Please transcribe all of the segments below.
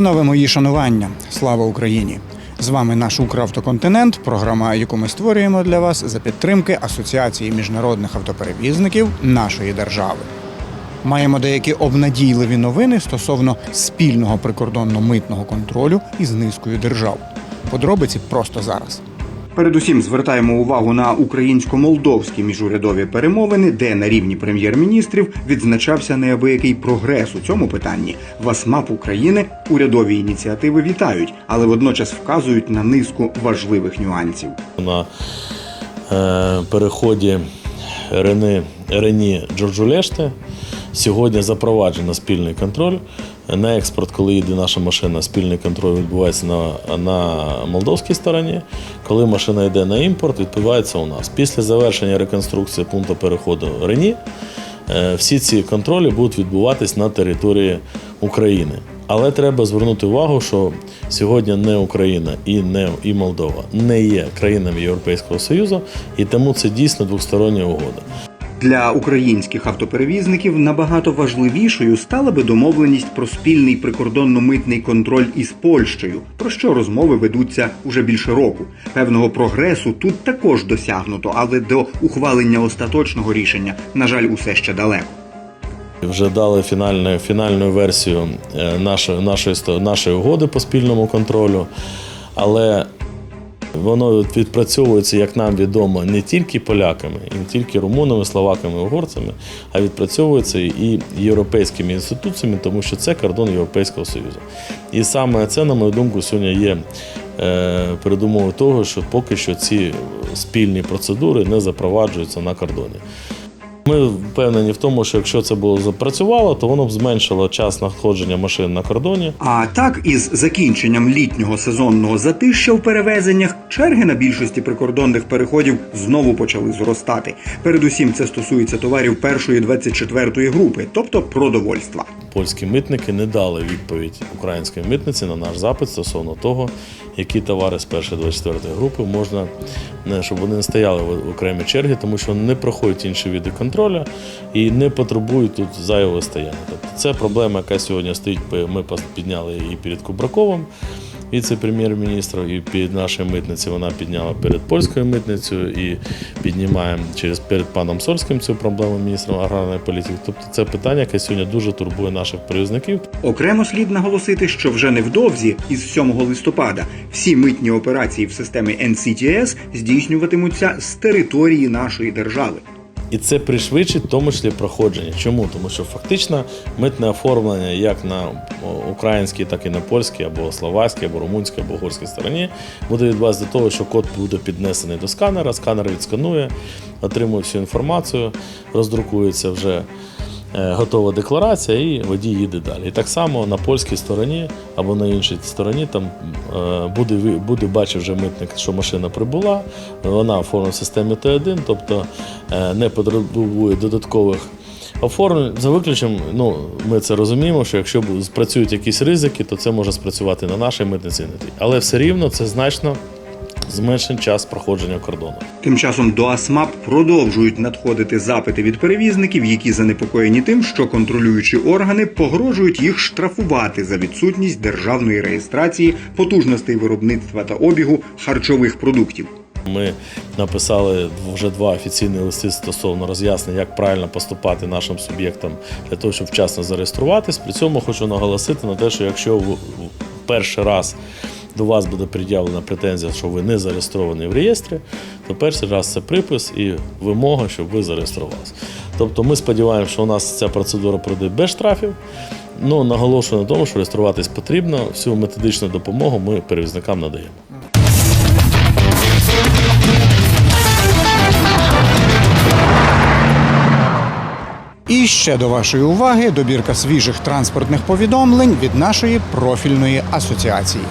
Панове мої шанування, слава Україні! З вами наш Укравтоконтинент, програма, яку ми створюємо для вас за підтримки Асоціації міжнародних автоперевізників нашої держави. Маємо деякі обнадійливі новини стосовно спільного прикордонно-митного контролю із низкою держав. Подробиці просто зараз. Передусім звертаємо увагу на українсько-молдовські міжурядові перемовини, де на рівні прем'єр-міністрів відзначався неабиякий прогрес у цьому питанні. В АСМАП України урядові ініціативи вітають, але водночас вказують на низку важливих нюансів. на е, переході Рени, Рені Джорджулешти. Сьогодні запроваджено спільний контроль. На експорт, коли їде наша машина, спільний контроль відбувається на, на молдовській стороні. Коли машина йде на імпорт, відбувається у нас. Після завершення реконструкції пункту переходу Рені е, всі ці контролі будуть відбуватись на території України. Але треба звернути увагу, що сьогодні не Україна і не і Молдова не є країнами Європейського Союзу, і тому це дійсно двостороння угода. Для українських автоперевізників набагато важливішою стала би домовленість про спільний прикордонно-митний контроль із Польщею, про що розмови ведуться уже більше року. Певного прогресу тут також досягнуто, але до ухвалення остаточного рішення, на жаль, усе ще далеко. Вже дали фінальну, фінальну версію е, нашої, нашої, нашої угоди по спільному контролю, але воно відпрацьовується, як нам відомо, не тільки поляками, не тільки румунами, словаками, угорцями, а відпрацьовується і європейськими інституціями, тому що це кордон Європейського Союзу. І саме це, на мою думку, сьогодні є е, передумовою того, що поки що ці спільні процедури не запроваджуються на кордоні. Ми впевнені в тому, що якщо це було запрацювало, то воно б зменшило час находження машин на кордоні. А так, із закінченням літнього сезонного затища в перевезеннях, черги на більшості прикордонних переходів знову почали зростати. Передусім, це стосується товарів першої 24-ї групи, тобто продовольства. Польські митники не дали відповідь української митниці на наш запит стосовно того, які товари з першої 24 групи можна, щоб вони не стояли в в окремій черги, тому що не проходять інші види контролю і не потребують тут зайвого стояння. Тобто це проблема, яка сьогодні стоїть. Ми підняли її перед Кубраковим, віце-прем'єр-міністром, і перед нашою митницею вона підняла перед польською митницею і піднімаємо через перед паном Сольським цю проблему міністром аграрної політики. Тобто це питання, яке сьогодні дуже турбує наших перевізників. Окремо слід наголосити, що вже невдовзі, із 7 листопада, всі митні операції в системі NCTS здійснюватимуться з території нашої держави. І це пришвидшить в тому числі проходження. Чому? Тому що фактично митне оформлення як на українській, так і на польській, або словацькій, або румунській, або угорській стороні буде відбуватися до того, що код буде піднесений до сканера, сканер відсканує, отримує всю інформацію, роздрукується вже. Е, Готова декларація, і водій їде далі. І так само на польській стороні або на іншій стороні там е, буде, буде бачив вже митник, що машина прибула, вона оформлена в системі Т1, тобто е, не потребує додаткових оформлень. За виключенням, ну, ми це розуміємо, що якщо спрацюють якісь ризики, то це може спрацювати на нашій митниці. Але все рівно це значно зменшить час проходження кордону. Тим часом до АСМАП продовжують надходити запити від перевізників, які занепокоєні тим, що контролюючі органи погрожують їх штрафувати за відсутність державної реєстрації потужностей виробництва та обігу харчових продуктів. Ми написали вже два офіційні листи стосовно роз'яснення, як правильно поступати нашим суб'єктам для того, щоб вчасно зареєструватись. При цьому хочу наголосити на те, що якщо в в перший раз до вас буде пред'явлена претензія, що ви не зареєстровані в реєстрі, то перший раз це припис і вимога, щоб ви зареєструвалися. Тобто ми сподіваємося, що у нас ця процедура пройде без штрафів. Ну, наголошую на тому, що реєструватись потрібно. Всю методичну допомогу ми перевізникам надаємо. І ще до вашої уваги добірка свіжих транспортних повідомлень від нашої профільної асоціації.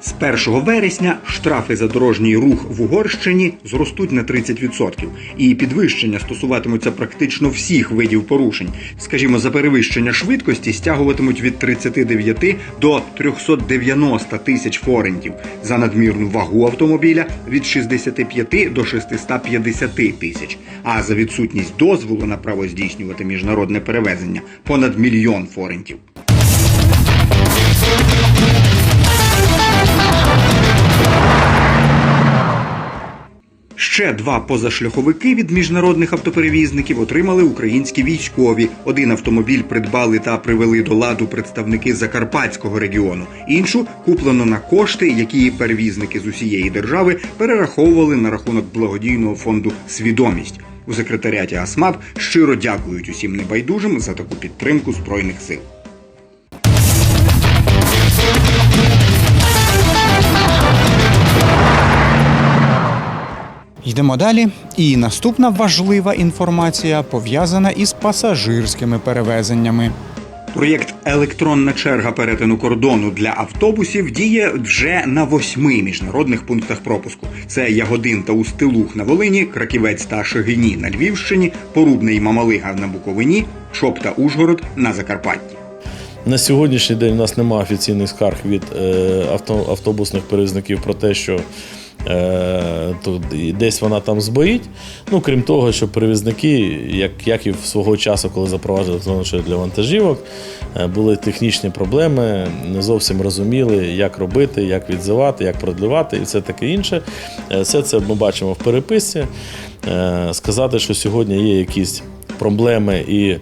З 1 вересня штрафи за дорожній рух в Угорщині зростуть на 30%. І підвищення стосуватимуться практично всіх видів порушень. Скажімо, за перевищення швидкості стягуватимуть від 39 до 390 тисяч форентів, за надмірну вагу автомобіля від 65 до 650 тисяч, а за відсутність дозволу на право здійснювати міжнародне перевезення понад мільйон форентів. Ще два позашляховики від міжнародних автоперевізників отримали українські військові. Один автомобіль придбали та привели до ладу представники Закарпатського регіону. Іншу куплено на кошти, які перевізники з усієї держави перераховували на рахунок благодійного фонду Свідомість. У секретаріаті АСМАП щиро дякують усім небайдужим за таку підтримку збройних сил. Йдемо далі. І наступна важлива інформація пов'язана із пасажирськими перевезеннями. Проєкт Електронна черга перетину кордону для автобусів діє вже на восьми міжнародних пунктах пропуску: це Ягодин та Устилух на Волині, Краківець та Шегині на Львівщині, Порубний Мамалига на Буковині, Чоп та Ужгород на Закарпатті. На сьогоднішній день у нас немає офіційних скарг від е, авто, автобусних перевізників про те, що то десь вона там збоїть. Ну, крім того, що перевізники, як, як і в свого часу, коли запроваджували зону для вантажівок, е, були технічні проблеми, не зовсім розуміли, як робити, як відзивати, як продлівати і все таке інше. Е, Все це ми бачимо в переписці. Е, Сказати, що сьогодні є якісь проблеми і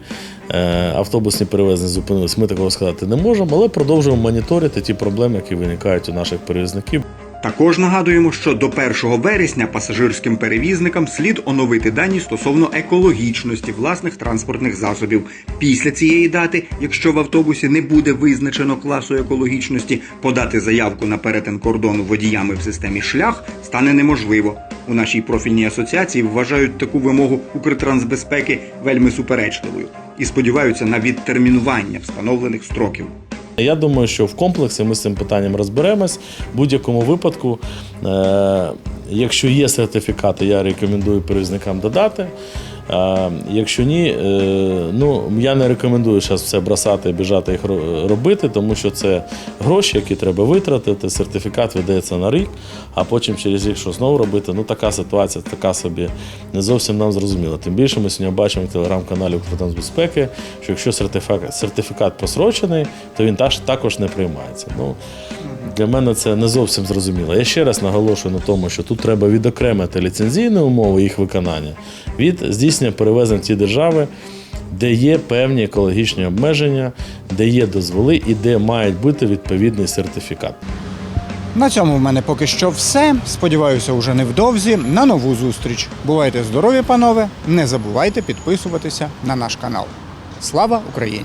е, автобусні перевезення зупинились, ми такого сказати не можемо, але продовжуємо моніторити ті проблеми, які виникають у наших перевізників. Також нагадуємо, що до 1 вересня пасажирським перевізникам слід оновити дані стосовно екологічності власних транспортних засобів. Після цієї дати, якщо в автобусі не буде визначено класу екологічності, подати заявку на перетин кордону водіями в системі шлях стане неможливо. У нашій профільній асоціації вважають таку вимогу Укртрансбезпеки вельми суперечливою і сподіваються на відтермінування встановлених строків. Я думаю, що в комплексі ми з цим питанням розберемось. В будь-якому випадку, е, якщо є сертифікати, я рекомендую перевізникам додати. Е, якщо ні, е, ну я не рекомендую зараз все бросати біжати їх робити, тому що це гроші, які треба витратити. Сертифікат видається на рік, а потім через рік що знову робити. Ну така ситуація, така собі не зовсім нам зрозуміла. Тим більше ми сьогодні бачимо в телеграм-каналі Укртрансбезпеки, що якщо сертифікат, сертифікат просрочений, то він також не приймається. Ну, для мене це не зовсім зрозуміло. Я ще раз наголошую на тому, що тут треба відокремити ліцензійні умови їх виконання від здійснення перевезень в ті держави, де є певні екологічні обмеження, де є дозволи і де має бути відповідний сертифікат. На цьому в мене поки що все. Сподіваюся, уже невдовзі на нову зустріч. Бувайте здорові, панове! Не забувайте підписуватися на наш канал. Слава Україні!